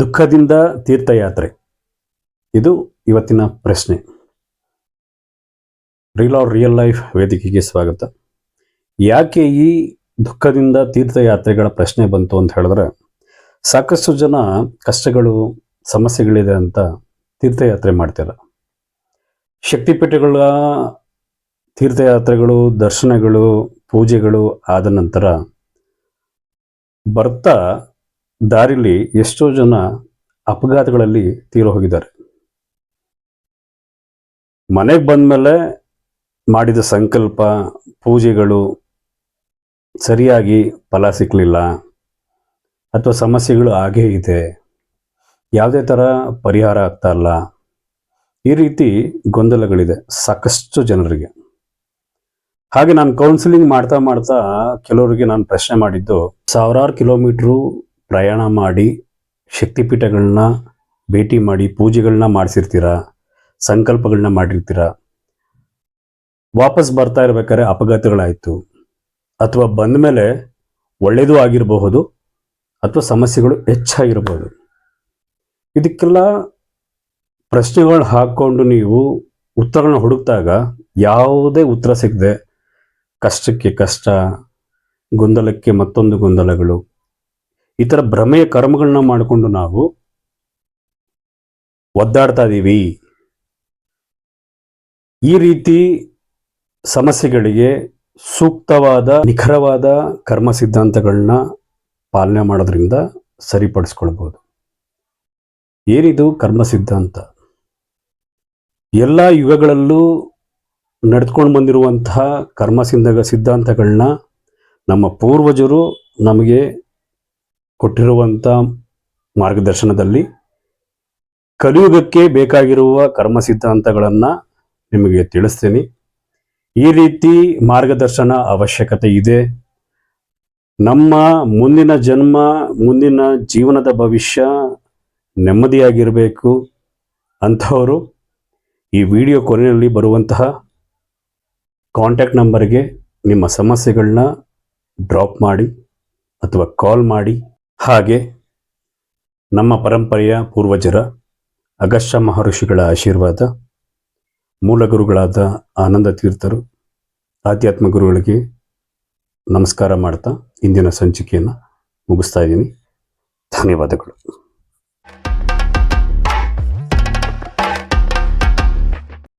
ದುಃಖದಿಂದ ತೀರ್ಥಯಾತ್ರೆ. ಇದು ಇವತ್ತಿನ ಪ್ರಶ್ನೆ. ರೀಲ್ ಆರ್ ರಿಯಲ್ ಲೈಫ್ ವೇದಿಕೆಗೆ ಸ್ವಾಗತ. ಯಾಕೆ ಈ ದುಃಖದಿಂದ ತೀರ್ಥಯಾತ್ರೆಗಳ ಪ್ರಶ್ನೆ ಬಂತು ಅಂತ ಹೇಳಿದ್ರೆ, ಸಾಕಷ್ಟು ಜನ ಕಷ್ಟಗಳು, ಸಮಸ್ಯೆಗಳಿದೆ ಅಂತ ತೀರ್ಥಯಾತ್ರೆ ಮಾಡ್ತಾರೆ. ಶಕ್ತಿಪೀಠಗಳ ತೀರ್ಥಯಾತ್ರೆಗಳು, ದರ್ಶನಗಳು ಪೂಜೆಗಳು ಆದ ನಂತರ ಬರ್ತಾ ದಾರಿಲಿ ಎಷ್ಟೋ ಜನ ಅಪಘಾತಗಳಲ್ಲಿ ತೀರೋ ಹೋಗಿದ್ದಾರೆ. ಮನೆಗೆ ಬಂದಮೇಲೆ ಮಾಡಿದ ಸಂಕಲ್ಪ, ಪೂಜೆಗಳು ಸರಿಯಾಗಿ ಫಲ ಸಿಕ್ಕಲಿಲ್ಲ ಅಥವಾ ಸಮಸ್ಯೆಗಳು ಹಾಗೇ ಇದೆ, ಯಾವುದೇ ಥರ ಪರಿಹಾರ ಆಗ್ತಾ ಇಲ್ಲ. ಈ ರೀತಿ ಗೊಂದಲಗಳಿದೆ ಸಾಕಷ್ಟು ಜನರಿಗೆ. ಹಾಗೆ ನಾನು ಕೌನ್ಸಿಲಿಂಗ್ ಮಾಡ್ತಾ ಮಾಡ್ತಾ ಕೆಲವರಿಗೆ ನಾನು ಪ್ರಶ್ನೆ ಮಾಡಿದ್ದು, ಸಾವಿರಾರು ಕಿಲೋಮೀಟ್ರು ಪ್ರಯಾಣ ಮಾಡಿ ಶಕ್ತಿಪೀಠಗಳನ್ನ ಭೇಟಿ ಮಾಡಿ ಪೂಜೆಗಳನ್ನ ಮಾಡಿಸಿರ್ತೀರ, ಸಂಕಲ್ಪಗಳನ್ನ ಮಾಡಿರ್ತೀರ? ವಾಪಸ್ ಬರ್ತಾ ಇರ್ಬೇಕಾದ್ರೆ ಅಪಘಾತಗಳಾಯಿತು. ಅಥವಾ ಬಂದ ಮೇಲೆ ಒಳ್ಳೆಯದು ಆಗಿರಬಹುದು, ಅಥವಾ ಸಮಸ್ಯೆಗಳು ಹೆಚ್ಚಾಗಿರಬಹುದು. ಇದಕ್ಕೆಲ್ಲ ಪ್ರಶ್ನೆಗಳು ಹಾಕ್ಕೊಂಡು ನೀವು ಉತ್ತರಗಳನ್ನ ಹುಡುಕ್ದಾಗ ಯಾವುದೇ ಉತ್ತರ ಸಿಗದೆ ಕಷ್ಟಕ್ಕೆ ಕಷ್ಟ, ಗೊಂದಲಕ್ಕೆ ಮತ್ತೊಂದು ಗೊಂದಲಗಳು. ಈ ಥರ ಭ್ರಮೆಯ ಕರ್ಮಗಳನ್ನ ಮಾಡಿಕೊಂಡು ನಾವು ಒದ್ದಾಡ್ತಾ ಇದ್ದೀವಿ ಈ ರೀತಿ ಸಮಸ್ಯೆಗಳಿಗೆ ಸೂಕ್ತವಾದ, ನಿಖರವಾದ ಕರ್ಮ ಸಿದ್ಧಾಂತಗಳನ್ನ ಪಾಲನೆ ಮಾಡೋದ್ರಿಂದ ಸರಿಪಡಿಸ್ಕೊಳ್ಬೋದು. ಏನಿದು ಕರ್ಮ ಸಿದ್ಧಾಂತ? ಎಲ್ಲ ಯುಗಗಳಲ್ಲೂ ನಡೆದುಕೊಂಡು ಬಂದಿರುವಂತಹ ಕರ್ಮ ಸಿದ್ಧ ಸಿದ್ಧಾಂತಗಳನ್ನ ನಮ್ಮ ಪೂರ್ವಜರು ನಮಗೆ ಕೊಟ್ಟಿರುವಂಥ ಮಾರ್ಗದರ್ಶನದಲ್ಲಿ ಕಲಿಯುಗಕ್ಕೆ ಬೇಕಾಗಿರುವ ಕರ್ಮ ಸಿದ್ಧಾಂತಗಳನ್ನು ನಿಮಗೆ ತಿಳಿಸ್ತೀನಿ. ಈ ರೀತಿ ಮಾರ್ಗದರ್ಶನ ಅವಶ್ಯಕತೆ ಇದೆ. ನಮ್ಮ ಮುಂದಿನ ಜನ್ಮ, ಮುಂದಿನ ಜೀವನದ ಭವಿಷ್ಯ ನೆಮ್ಮದಿಯಾಗಿರಬೇಕು ಅಂಥವರು ಈ ವಿಡಿಯೋ ಕೊನೆಯಲ್ಲಿ ಬರುವಂತಹ ಕಾಂಟ್ಯಾಕ್ಟ್ ನಂಬರ್ಗೆ ನಿಮ್ಮ ಸಮಸ್ಯೆಗಳನ್ನ ಡ್ರಾಪ್ ಮಾಡಿ ಅಥವಾ ಕಾಲ್ ಮಾಡಿ. ಹಾಗೆ ನಮ್ಮ ಪರಂಪರೆಯ ಪೂರ್ವಜರ ಅಗಸ್ತ್ಯ ಮಹರ್ಷಿಗಳ ಆಶೀರ್ವಾದ ಮೂಲ ಗುರುಗಳಾದ ಆನಂದ ತೀರ್ಥರು, ಆಧ್ಯಾತ್ಮ ಗುರುಗಳಿಗೆ ನಮಸ್ಕಾರ ಮಾಡ್ತಾ ಇಂದಿನ ಸಂಚಿಕೆಯನ್ನು ಮುಗಿಸ್ತಾ ಇದ್ದೀನಿ. ಧನ್ಯವಾದಗಳು.